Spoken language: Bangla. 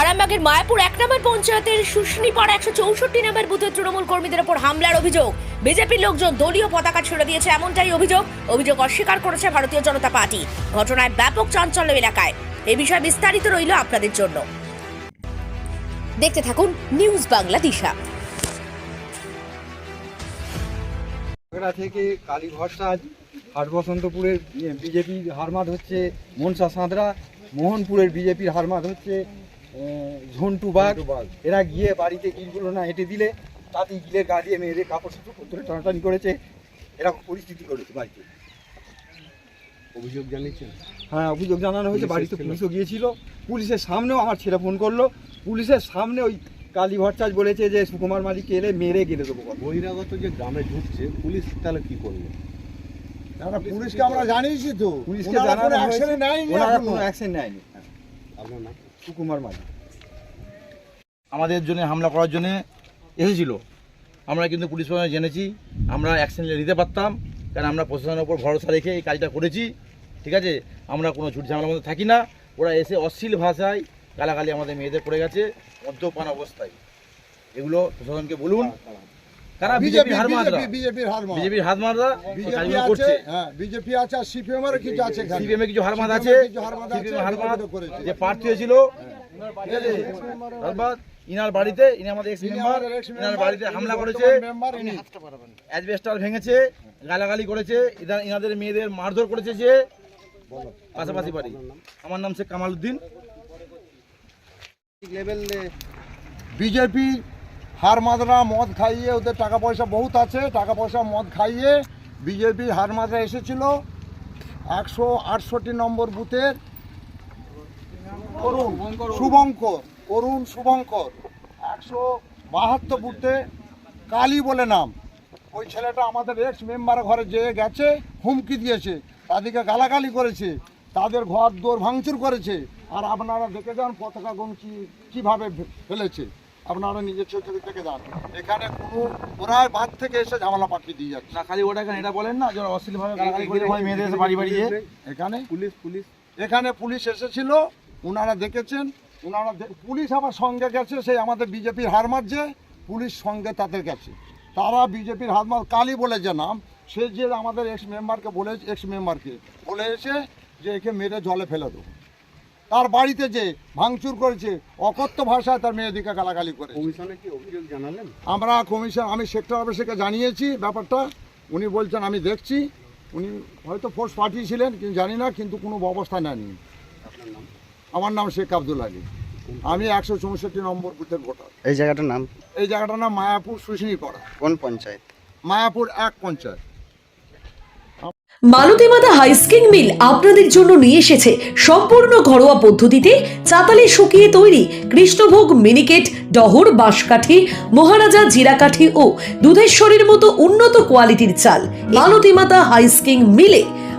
আরামবাগের মায়াপুর এক নম্বর পঞ্চায়েতের শুশনিপাড়া একশো চৌষট্টি নম্বর বুথের তৃণমূল কর্মীদের ওপর হামলার অভিযোগ। বিজেপির লোকজন দলীয় পতাকা ছেড়ে দিয়েছে এমনটাই অভিযোগ। অভিযোগ অস্বীকার করেছে ভারতীয় জনতা পার্টি। ঘটনায় ব্যাপক চাঞ্চল্য এলাকায়। এ বিষয়ে বিস্তারিত রইল আপনাদের জন্য। দেখতে থাকুন নিউজ বাংলা দিশা। থেকে কালী ভরসাজ হাট বসন্তপুরের বিজেপির হারমাত হচ্ছে মনসা সাঁতরা, মোহনপুরের বিজেপির হারমাত হচ্ছে ঝন্টু বাগ এরা গিয়ে বাড়িতে গিলগুলো না হেঁটে দিলে। তাতেই গিলের গা দিয়ে মেয়েদের কাপড় চোপড় ধরে টানাটানি করেছে। এরকম পরিস্থিতি করেছে বাড়িতে। অভিযোগ জানিয়েছেন? হ্যাঁ অভিযোগ জানানো হয়েছে। বাড়িতে? পুলিশও গিয়েছিল। পুলিশের সামনেও আমার ছেলে ফোন করল। পুলিশের সামনে ওই কালী ভট্টাচ বলেছে যে সুকুমার মালিককে এলে মেরে গেলে দেবো। বহিরাগত যে গ্রামে ঢুকছে পুলিশ তাহলে কি করল আমরা পুলিশকে আমরা জানিয়েছি তো। পুলিশকে জানানো কোনো হয়েছে। নেয়নি কোনো অ্যাকশন নেয়নি। আপনার নাম? সুকুমার মালিক। আমাদের জন্য হামলা করার জন্য এসেছিল। আমরা কিন্তু পুলিশ প্রশাসনে জেনেছি আমরা অ্যাকশন নিতে পারতাম কারণ আমরা প্রশাসনের উপর ভরসা রেখে এই কাজটা করেছি ঠিক আছে? আমরা কোনো ঝুট ঝামেলার মধ্যে থাকি না ওরা এসে অশ্লীল ভাষায় গালাগালি আমাদের মেয়েদের পড়ে গেছে মদ্যপান অবস্থায়। এগুলো প্রশাসনকে বলুন। কারা বিজেপি বিজেপির বিজেপির বিজেপি আছে হ্যাঁ বিজেপি আছে আর সিপিএম এর কিছু আছে সিপিএম কিছু হারমাত আছে। এর কিছু হারমাত আছে, সিপিএম হারমাত যে প্রার্থী হয়েছিল ঠিক আছে? তারপর ইনার বাড়িতে ইনি আমাদের এক্স মেম্বার ইনার বাড়িতে হামলা করেছে। অ্যাজবেস্টার ভেঙেছে গালাগালি করেছে ইনাদের মেয়েদের মারধর করেছে যে পাশাপাশি বাড়ি। আমার নাম শেখ কামাল উদ্দিন বিজেপি হার মাদরা মদ খাইয়ে ওদের টাকা পয়সা বহুত আছে টাকা পয়সা মদ খাইয়ে বিজেপি হার মাদরা এসেছিল। একশো আটষট্টি নম্বর বুথের করুণ শুভঙ্কর করুণ শুভঙ্কর। একশো বাহাত্তর বুথে কালী বলে নাম। ওই ছেলেটা আমাদের এক্স মেম্বার ঘরে যেয়ে গেছে হুমকি দিয়েছে তাদেরকে গালাগালি করেছে তাদের ঘর দৌড় ভাঙচুর করেছে আর আপনারা দেখে যান পতাকা গমছি কীভাবে ফেলেছে। আপনারা নিজের চোখে থেকে যান। এখানে কোনো ওরা বাদ থেকে এসে ঝামেলা পাঠিয়ে দিয়ে যাচ্ছে। না খালি ওটা এখানে এটা বলেন না যে অশ্লীলভাবে গালাগালি করে মেয়েদের এসে বাড়ি বাড়ি এখানে? Police police. এখানে পুলিশ এসেছিল ওনারা দেখেছেন ওনারা পুলিশ আবার সঙ্গে গেছে সেই আমাদের বিজেপির হার মারছে পুলিশ সঙ্গে তাদের গেছে। তারা বিজেপির হারমার কালী বলে যে নাম সে যে আমাদের এক্স মেম্বারকে বলে এক্স মেম্বারকে বলে এসে যে একে মেরে জলে ফেলে দেবো। তার বাড়িতে যে ভাঙচুর করেছে অকথ্য ভাষায় তার মেয়েদিকে গালাগালি করে জানালেন? আমরা কমিশন আমি সেক্টর অফিসকে জানিয়েছি ব্যাপারটা উনি বলছেন আমি দেখছি। উনি হয়তো ফোর্স পাঠিয়েছিলেন কিন্তু জানি না কিন্তু কোনো ব্যবস্থা নেননি আমার নাম শেখ আব্দুল আলী। আমি একশো চৌষট্টি নম্বর বুথের ভোটার। এই জায়গাটার নাম? এই জায়গাটার নাম মায়াপুর শুশনি পাড়া কোন পঞ্চায়েত? মায়াপুর এক পঞ্চায়েত। মালতীমাতা হাইস্কিং মিল আপনাদের জন্য নিয়ে এসেছে সম্পূর্ণ ঘরোয়া পদ্ধতিতে চাতালে শুকিয়ে তৈরি কৃষ্ণভোগ মিনিকেট ডহর বাঁশকাঠি মহারাজা জিরাকাঠি ও দুধেশ্বরীর মতো উন্নত কোয়ালিটির চাল মালতীমাতা হাইস্কিং মিলে